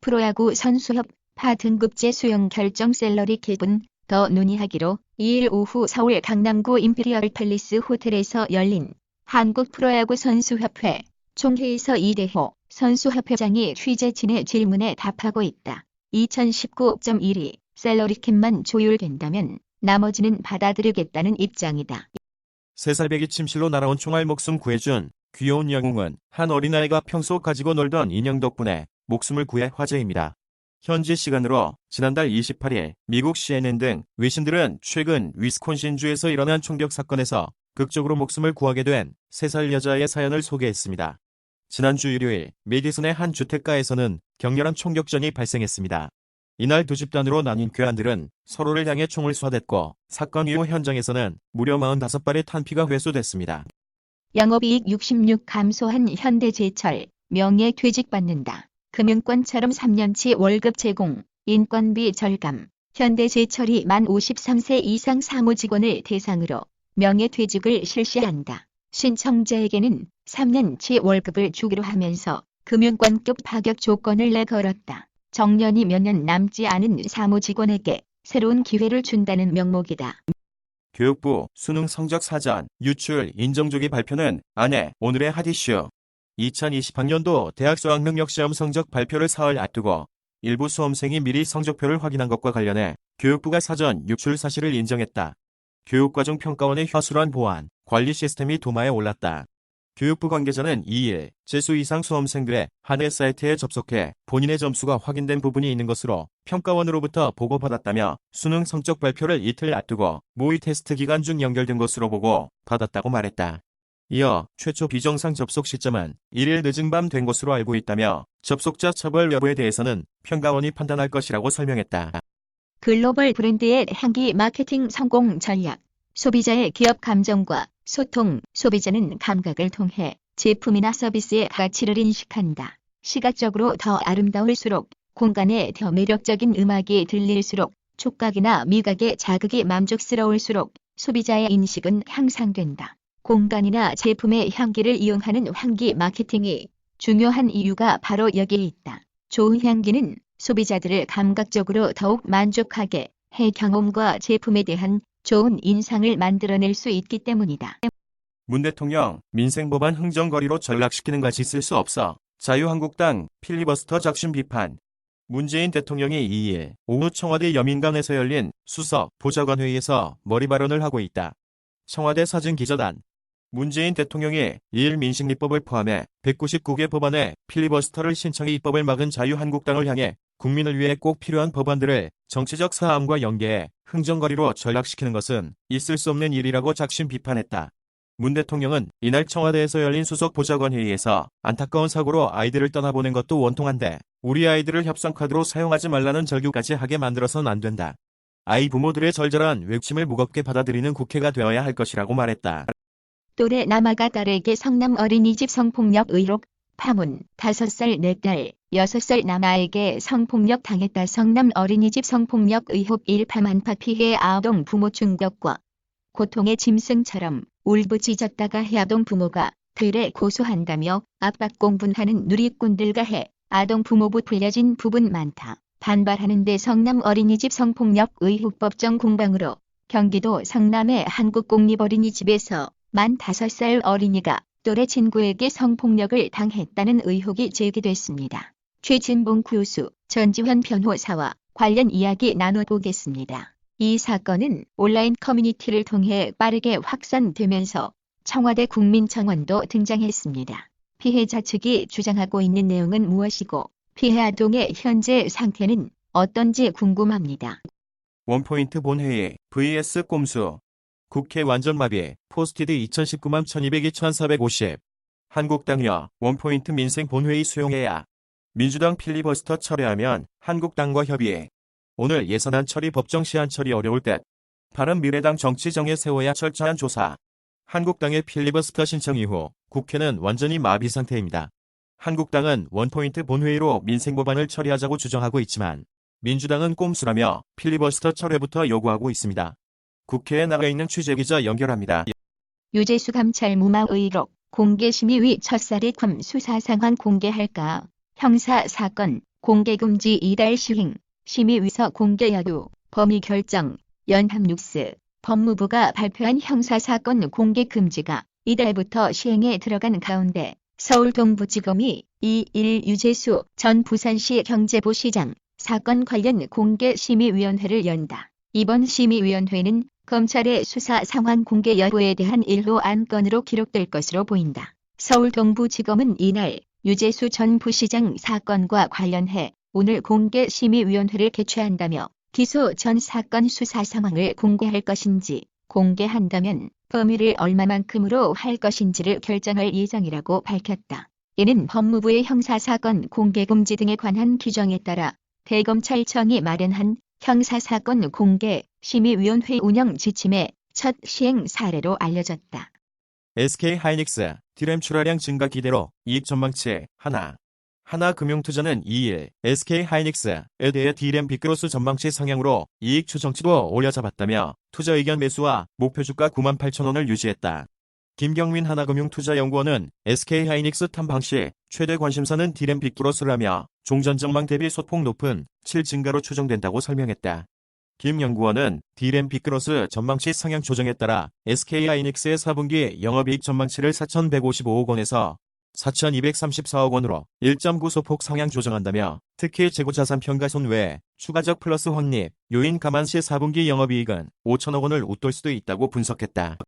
프로야구 선수협 파 등급제 수용 결정 셀러리 캡은 더 논의하기로 2일 오후 서울 강남구 임페리얼 팰리스 호텔에서 열린 한국 프로야구 선수협회 총회에서 이대호 선수협회장이 취재진의 질문에 답하고 있다. 2019.1위 셀러리 캡만 조율된다면 나머지는 받아들이겠다는 입장이다. 세살배기 침실로 날아온 총알 목숨 구해준 귀여운 영웅은 한 어린아이가 평소 가지고 놀던 인형 덕분에 목숨을 구해 화제입니다. 현지 시간으로 지난달 28일 미국 CNN 등 외신들은 최근 위스콘신주에서 일어난 총격 사건에서 극적으로 목숨을 구하게 된 3살 여자의 사연을 소개했습니다. 지난주 일요일 메디슨의 한 주택가에서는 격렬한 총격전이 발생했습니다. 이날 두 집단으로 나뉜 괴한들은 서로를 향해 총을 쏴댔고 사건 이후 현장에서는 무려 45발의 탄피가 회수됐습니다. 영업이익 66 감소한 현대제철 명예퇴직 받는다. 금융권처럼 3년치 월급 제공, 인건비 절감. 현대제철이 만 53세 이상 사무직원을 대상으로 명예퇴직을 실시한다. 신청자에게는 3년치 월급을 주기로 하면서 금융권급 파격 조건을 내걸었다. 정년이 몇 년 남지 않은 사무직원에게 새로운 기회를 준다는 명목이다. 교육부 수능 성적 사전 유출 인정조기 발표는 안에 오늘의 핫이슈. 2020학년도 대학 수학능력시험 성적 발표를 사흘 앞두고 일부 수험생이 미리 성적표를 확인한 것과 관련해 교육부가 사전 유출 사실을 인정했다. 교육과정 평가원의 혀술한 보안, 관리 시스템이 도마에 올랐다. 교육부 관계자는 2일 재수 이상 수험생들의 한해 사이트에 접속해 본인의 점수가 확인된 부분이 있는 것으로 평가원으로부터 보고받았다며 수능 성적 발표를 이틀 앞두고 모의 테스트 기간 중 연결된 것으로 보고 받았다고 말했다. 이어 최초 비정상 접속 시점은 1일 늦은 밤 된 것으로 알고 있다며 접속자 처벌 여부에 대해서는 평가원이 판단할 것이라고 설명했다. 글로벌 브랜드의 향기 마케팅 성공 전략. 소비자의 기업 감정과 소통, 소비자는 감각을 통해 제품이나 서비스의 가치를 인식한다. 시각적으로 더 아름다울수록, 공간에 더 매력적인 음악이 들릴수록, 촉각이나 미각의 자극이 만족스러울수록 소비자의 인식은 향상된다. 공간이나 제품의 향기를 이용하는 향기 마케팅이 중요한 이유가 바로 여기에 있다. 좋은 향기는 소비자들을 감각적으로 더욱 만족하게 해 경험과 제품에 대한 좋은 인상을 만들어낼 수 있기 때문이다. 문 대통령 민생 법안 흥정거리로 전락시키는 것이 있을 수 없어 자유한국당 필리버스터 작심 비판 문재인 대통령이 2일 오후 청와대 여민강에서 열린 수석 보좌관 회의에서 머리 발언을 하고 있다. 청와대 사진기자단 문재인 대통령이 2일 민식리법을 포함해 199개 법안에 필리버스터를 신청해 입법을 막은 자유한국당을 향해 국민을 위해 꼭 필요한 법안들을 정치적 사함과 연계해 흥정거리로 전락시키는 것은 있을 수 없는 일이라고 작심 비판했다. 문 대통령은 이날 청와대에서 열린 수석 보좌관 회의에서 안타까운 사고로 아이들을 떠나보낸 것도 원통한데 우리 아이들을 협상카드로 사용하지 말라는 절규까지 하게 만들어선 안 된다. 아이 부모들의 절절한 외침을 무겁게 받아들이는 국회가 되어야 할 것이라고 말했다. 또래 남아가 딸에게 성남 어린이집 성폭력 의혹 파문 5살 4딸 6살 남아에게 성폭력 당했다 성남 어린이집 성폭력 의혹 일파만파 피해 아동 부모 충격과 고통의 짐승처럼 울부짖었다가 해 아동 부모가 들에 고소한다며 압박 공분하는 누리꾼들과 해 아동 부모부 불려진 부분 많다. 반발하는데 성남 어린이집 성폭력 의혹 법정 공방으로 경기도 성남의 한국공립어린이집에서 만 5살 어린이가 또래 친구에게 성폭력을 당했다는 의혹이 제기됐습니다. 최진봉 교수, 전지현 변호사와 관련 이야기 나눠보겠습니다. 이 사건은 온라인 커뮤니티를 통해 빠르게 확산되면서 청와대 국민청원도 등장했습니다. 피해자 측이 주장하고 있는 내용은 무엇이고 피해 아동의 현재 상태는 어떤지 궁금합니다. 원포인트 본회의 vs 꼼수 국회 완전마비 포스티드 2019만 1202 1450 한국당여 원포인트 민생 본회의 수용해야 민주당 필리버스터 철회하면 한국당과 협의해 오늘 예산안 처리 법정 시한 처리 어려울 때 바른미래당 정치정에 세워야 철저한 조사 한국당의 필리버스터 신청 이후 국회는 완전히 마비 상태입니다. 한국당은 원포인트 본회의로 민생 법안을 처리하자고 주장하고 있지만 민주당은 꼼수라며 필리버스터 철회부터 요구하고 있습니다. 국회에 나가 있는 취재기자 연결합니다. 유재수 감찰 무마 의혹 공개 심의위 첫사례 컴 수사 상황 공개할까? 형사 사건 공개 금지 이달 시행, 심의 위서 공개 여부, 범위 결정, 연합뉴스, 법무부가 발표한 형사 사건 공개 금지가 이달부터 시행에 들어간 가운데 서울 동부지검이 2일 유재수 전 부산시 경제부 시장 사건 관련 공개 심의위원회를 연다. 이번 심의위원회는 검찰의 수사 상황 공개 여부에 대한 일호 안건으로 기록될 것으로 보인다. 서울 동부지검은 이날 유재수 전 부시장 사건과 관련해 오늘 공개 심의위원회를 개최한다며 기소 전 사건 수사 상황을 공개할 것인지 공개한다면 범위를 얼마만큼으로 할 것인지를 결정할 예정이라고 밝혔다. 이는 법무부의 형사사건 공개금지 등에 관한 규정에 따라 대검찰청이 마련한 형사사건 공개 심의위원회 운영 지침의 첫 시행 사례로 알려졌다. SK 하이닉스 디램 출하량 증가 기대로 이익 전망치 하나. 하나금융투자는 2일 SK 하이닉스에 대해 디램 비크로스 전망치 상향으로 이익 추정치도 올려잡았다며 투자 의견 매수와 목표 주가 9만 8천 원을 유지했다. 김경민 하나금융투자연구원은 SK 하이닉스 탐방 시 최대 관심사는 디램 비크로스라며 종전 전망 대비 소폭 높은 7 증가로 추정된다고 설명했다. 김 연구원은 디램 비크로스 전망치 상향 조정에 따라 SK 하이닉스의 4분기 영업이익 전망치를 4,155억 원에서 4,234억 원으로 1.9 소폭 상향 조정한다며 특히 재고자산 평가손 외에 추가적 플러스 확립, 요인 감안 시 4분기 영업이익은 5천억 원을 웃돌 수도 있다고 분석했다.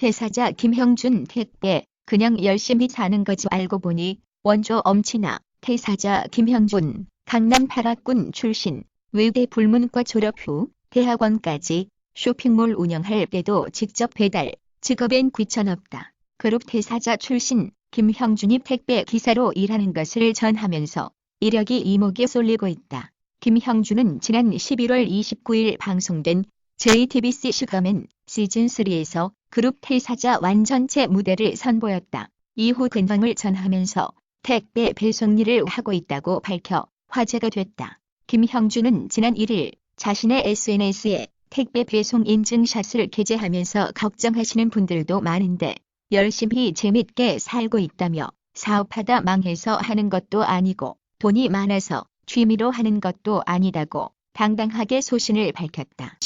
퇴사자 김형준 택배 그냥 열심히 사는 거지 알고 보니 원조 엄친아 퇴사자 김형준 강남 파라군 출신 외대 불문과 졸업 후 대학원까지 쇼핑몰 운영할 때도 직접 배달 직업엔 귀천없다. 그룹 퇴사자 출신 김형준이 택배 기사로 일하는 것을 전하면서 이력이 이목에 쏠리고 있다. 김형준은 지난 11월 29일 방송된 JTBC 슈가맨 시즌3에서 그룹 퇴사자 완전체 무대를 선보였다. 이후 근황을 전하면서 택배 배송 일을 하고 있다고 밝혀 화제가 됐다. 김형준은 지난 1일 자신의 SNS에 택배 배송 인증샷을 게재하면서 걱정하시는 분들도 많은데 열심히 재밌게 살고 있다며 사업하다 망해서 하는 것도 아니고 돈이 많아서 취미로 하는 것도 아니다고 당당하게 소신을 밝혔다.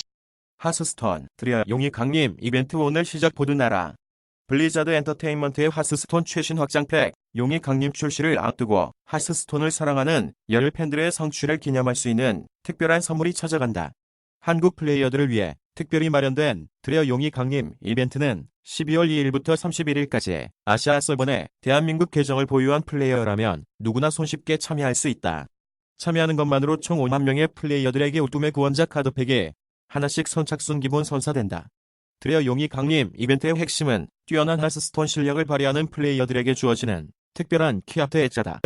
하스스톤 드리아 용이 강림 이벤트 오늘 시작 보드나라 블리자드 엔터테인먼트의 하스스톤 최신 확장팩 용이 강림 출시를 앞두고 하스스톤을 사랑하는 열 팬들의 성취를 기념할 수 있는 특별한 선물이 찾아간다. 한국 플레이어들을 위해 특별히 마련된 드레어 용이 강림 이벤트는 12월 2일부터 31일까지 아시아 서버내 대한민국 계정을 보유한 플레이어라면 누구나 손쉽게 참여할 수 있다. 참여하는 것만으로 총 5만 명의 플레이어들에게 우뚝의 구원자 카드팩이 하나씩 선착순 기본 선사된다. 드레어 용이 강림 이벤트의 핵심은 뛰어난 하스스톤 실력을 발휘하는 플레이어들에게 주어지는 특별한 키아트 액자다.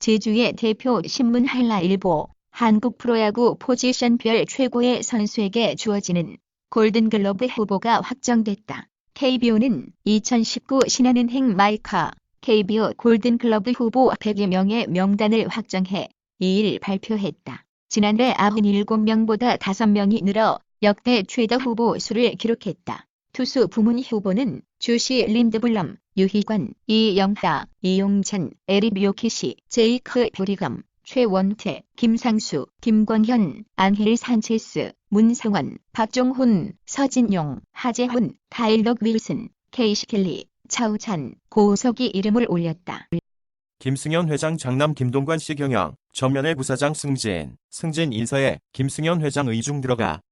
제주의 대표 신문 한라일보 한국 프로야구 포지션별 최고의 선수에게 주어지는 골든글러브 후보가 확정됐다. KBO는 2019 신한은행 마이카 KBO 골든글러브 후보 100여 명의 명단을 확정해 2일 발표했다. 지난해 97명보다 5명이 늘어 역대 최다 후보 수를 기록했다. 투수 부문 후보는 주시 린드블럼, 유희관, 이영하, 이용찬, 에릭 요키시, 제이크 브리검, 최원태, 김상수, 김광현, 앙헬 산체스, 문성원, 박종훈, 서진용, 하재훈, 타일럭 윌슨, 케이시 켈리, 차우찬, 고우석이 이름을 올렸다. 김승현 회장 장남 김동관 씨 경영, 전면의 부사장 승진, 승진 인사에 김승현 회장 의중 들어가.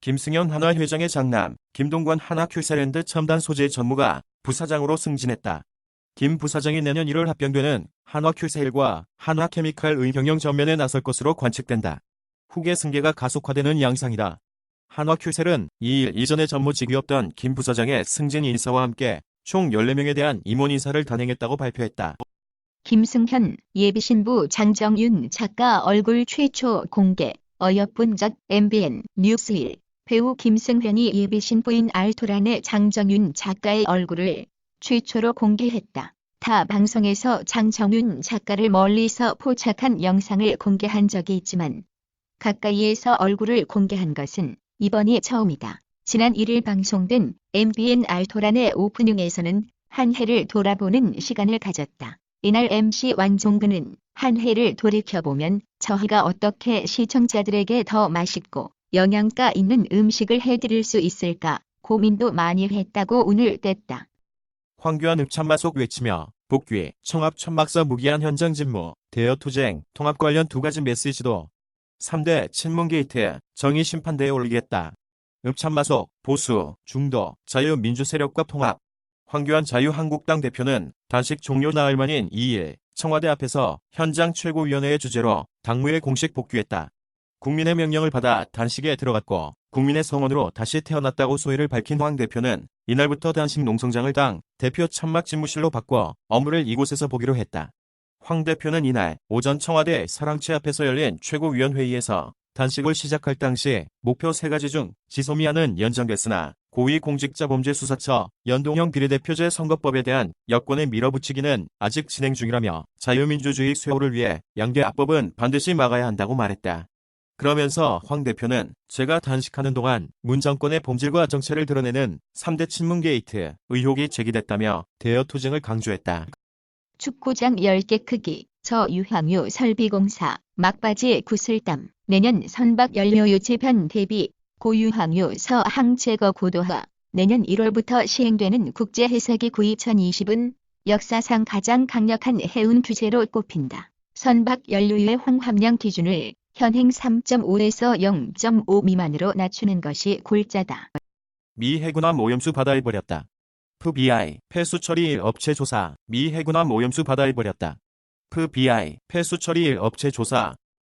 김승현 한화 회장의 장남, 김동관 한화 큐세랜드 첨단 소재 전무가 부사장으로 승진했다. 김 부사장이 내년 1월 합병되는 한화 큐세일과 한화 케미칼의 경영 전면에 나설 것으로 관측된다. 후계 승계가 가속화되는 양상이다. 한화 큐셀은 2일 이전에 전무직이었던 김 부사장의 승진 인사와 함께 총 14명에 대한 임원 인사를 단행했다고 발표했다. 김승현 예비신부 장정윤 작가 얼굴 최초 공개 어여쁜 적 MBN 뉴스일 배우 김승현이 예비신부인 알토란의 장정윤 작가의 얼굴을 최초로 공개했다. 타 방송에서 장정윤 작가를 멀리서 포착한 영상을 공개한 적이 있지만 가까이에서 얼굴을 공개한 것은 이번이 처음이다. 지난 1일 방송된 MBN 알토란의 오프닝에서는 한 해를 돌아보는 시간을 가졌다. 이날 MC 완종근은 한 해를 돌이켜보면 저희가 어떻게 시청자들에게 더 맛있고 영양가 있는 음식을 해드릴 수 있을까 고민도 많이 했다고 운을 뗐다. 황교안 읍참마 속 외치며 복귀, 청합 천막사 무기한 현장 직무, 대여 투쟁, 통합 관련 두 가지 메시지도 3대 친문 게이트, 정의 심판대에 올리겠다. 읍참마속, 보수, 중도, 자유민주 세력과 통합. 황교안 자유한국당 대표는 단식 종료 나흘 만인 2일 청와대 앞에서 현장 최고위원회의 주제로 당무에 공식 복귀했다. 국민의 명령을 받아 단식에 들어갔고 국민의 성원으로 다시 태어났다고 소회를 밝힌 황 대표는 이날부터 단식 농성장을 당 대표 천막 집무실로 바꿔 업무를 이곳에서 보기로 했다. 황 대표는 이날 오전 청와대 사랑채 앞에서 열린 최고위원회의에서 단식을 시작할 당시 목표 세 가지 중 지소미아는 연장됐으나 고위공직자범죄수사처 연동형 비례대표제 선거법에 대한 여권의 밀어붙이기는 아직 진행 중이라며 자유민주주의 쇠호를 위해 양대 합법은 반드시 막아야 한다고 말했다. 그러면서 황 대표는 제가 단식하는 동안 문 정권의 본질과 정체를 드러내는 3대 친문 게이트 의혹이 제기됐다며 대여 투쟁을 강조했다. 축구장 10개 크기, 저 유황유 설비공사, 막바지 구슬담, 내년 선박 연료 유치편 대비, 고유황유 서항 제거 고도화, 내년 1월부터 시행되는 국제해사기 구입 2020은 역사상 가장 강력한 해운 규제로 꼽힌다. 선박 연료유의 황함량 기준을 현행 3.5에서 0.5 미만으로 낮추는 것이 골자다. 미 해군함 오염수 바다에 버렸다. FBI 폐수 처리 업체 조사 미 해군함 오염수 바다에 버렸다. FBI 폐수 처리 업체 조사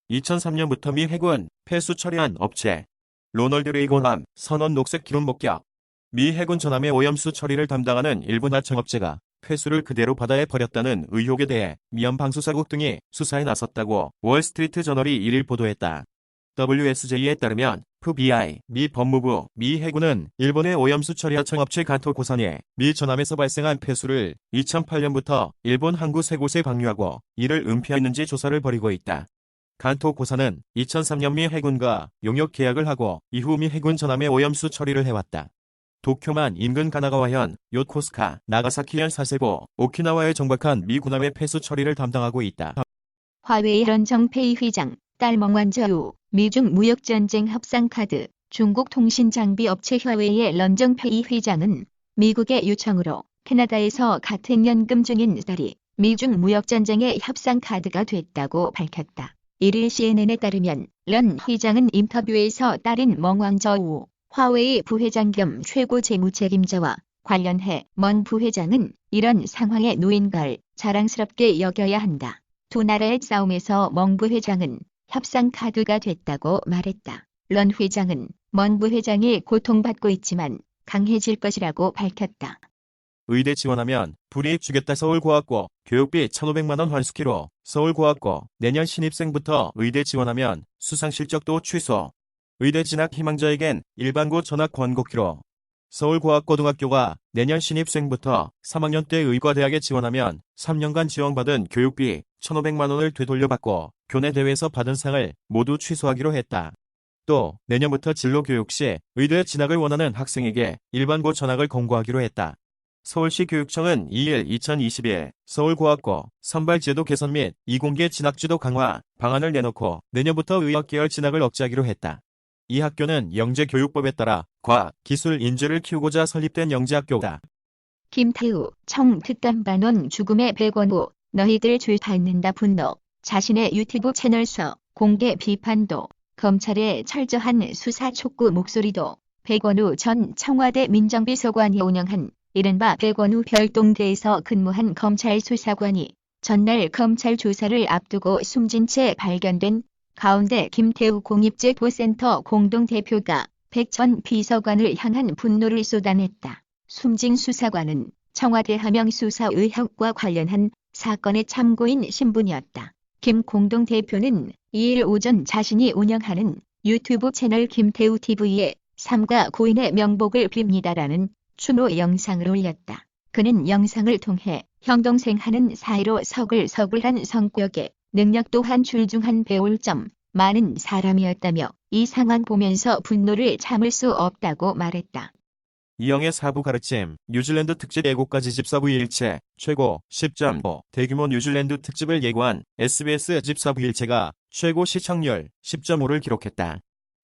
2003년부터 미 해군 폐수 처리한 업체 로널드 레이건함 선원 녹색 기름 목격 미 해군 전함의 오염수 처리를 담당하는 일부 나청업체가 폐수를 그대로 바다에 버렸다는 의혹에 대해 미연 방수사국 등이 수사에 나섰다고 월스트리트 저널이 1일 보도했다. WSJ에 따르면 FBI, 미 법무부, 미 해군은 일본의 오염수 처리 하청업체 간토 고산에 미 전함에서 발생한 폐수를 2008년부터 일본 항구 세 곳에 방류하고 이를 은폐했는지 조사를 벌이고 있다. 간토 고산은 2003년 미 해군과 용역 계약을 하고 이후 미 해군 전함의 오염수 처리를 해왔다. 도쿄만 인근 가나가와현, 요코스카, 나가사키현 사세보, 오키나와에 정박한 미 군함의 폐수 처리를 담당하고 있다. 화웨이 런정페이 회장, 딸멍완저우, 미중 무역전쟁 협상 카드, 중국 통신장비 업체 화웨이의 런정페이 회장은 미국의 요청으로 캐나다에서 같은 연금 중인 딸이 미중 무역전쟁의 협상 카드가 됐다고 밝혔다. 1일 CNN에 따르면 런 회장은 인터뷰에서 딸인 멍왕저우, 화웨이 부회장 겸 최고 재무책임자와 관련해 먼 부회장은 이런 상황에 놓인 걸 자랑스럽게 여겨야 한다. 두 나라의 싸움에서 멍 부회장은 협상 카드가 됐다고 말했다. 런 회장은 먼 부회장이 고통받고 있지만 강해질 것이라고 밝혔다. 의대 지원하면 불이익 주겠다 서울고학고 교육비 1,500만원 환수키로 서울고학고 내년 신입생부터 의대 지원하면 수상실적도 취소. 의대 진학 희망자에겐 일반고 전학 권고키로 서울고학고등학교가 내년 신입생부터 3학년 때 의과대학에 지원하면 3년간 지원받은 교육비 1,500만원을 되돌려받고 교내 대회에서 받은 상을 모두 취소하기로 했다. 또 내년부터 진로교육 시 의대 진학을 원하는 학생에게 일반고 전학을 권고하기로 했다. 서울시 교육청은 2일 2021 서울고학고 선발제도 개선 및 이공계 진학지도 강화 방안을 내놓고 내년부터 의학계열 진학을 억제하기로 했다. 이 학교는 영재교육법에 따라 과학, 기술, 인재를 키우고자 설립된 영재학교다. 김태우 청 특감반원 죽음의 백원호 너희들 죄 받는다 분노 자신의 유튜브 채널서 공개 비판도 검찰의 철저한 수사 촉구 목소리도 백원우 전 청와대 민정비서관이 운영한 이른바 백원우 별동대에서 근무한 검찰 수사관이 전날 검찰 조사를 앞두고 숨진 채 발견된 가운데 김태우 공입제보센터 공동대표가 백전 비서관을 향한 분노를 쏟아냈다. 숨진 수사관은 청와대 하명 수사 의혹과 관련한 사건의 참고인 신분이었다. 김 공동대표는 2일 오전 자신이 운영하는 유튜브 채널 김태우 TV에 삼가 고인의 명복을 빕니다라는 추모 영상을 올렸다. 그는 영상을 통해 형 동생 하는 사이로 서글서글한 성격에 능력 또한 출중한 배울 점 많은 사람이었다며 이 상황 보면서 분노를 참을 수 없다고 말했다. 이영의 사부 가르침, 뉴질랜드 특집 예고까지 집사부 일체, 최고 10.5 대규모 뉴질랜드 특집을 예고한 SBS 집사부 일체가 최고 시청률 10.5를 기록했다.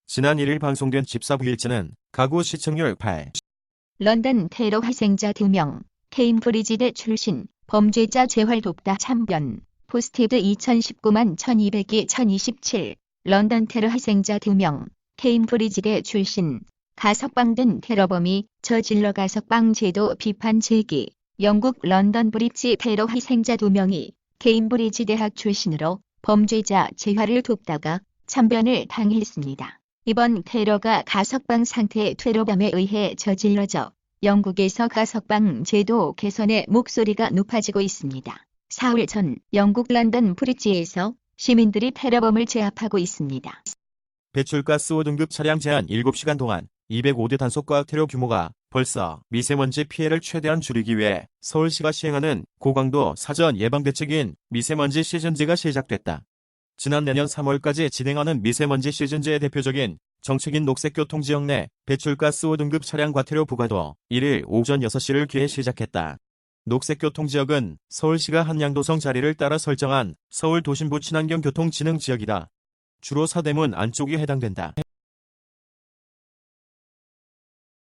지난 1일 방송된 집사부 일체는 가구 시청률 8. 런던 테러 희생자 2명, 케임브리지대 출신, 범죄자 재활 돕다 참변, 포스티드 2019만 1200이 1027, 런던 테러 희생자 2명, 케임브리지대 출신, 가석방된 테러범이 저질러 가석방 제도 비판 제기, 영국 런던 브릿지 테러 희생자 2명이 케임브리지 대학 출신으로 범죄자 재활을 돕다가 참변을 당했습니다. 이번 테러가 가석방 상태의 테러범에 의해 저질러져 영국에서 가석방 제도 개선의 목소리가 높아지고 있습니다. 사흘 전 영국 런던 브릿지에서 시민들이 테러범을 제압하고 있습니다. 배출가스 5등급 차량 제한 7시간 동안 205대 단속과학 테러 규모가 벌써 미세먼지 피해를 최대한 줄이기 위해 서울시가 시행하는 고강도 사전 예방 대책인 미세먼지 시즌제가 시작됐다. 지난 내년 3월까지 진행하는 미세먼지 시즌제의 대표적인 정책인 녹색교통지역 내 배출가스 5등급 차량 과태료 부과도 1일 오전 6시를 기해 시작했다. 녹색교통지역은 서울시가 한양도성 자리를 따라 설정한 서울 도심부 친환경 교통진흥 지역이다. 주로 서대문 안쪽이 해당된다.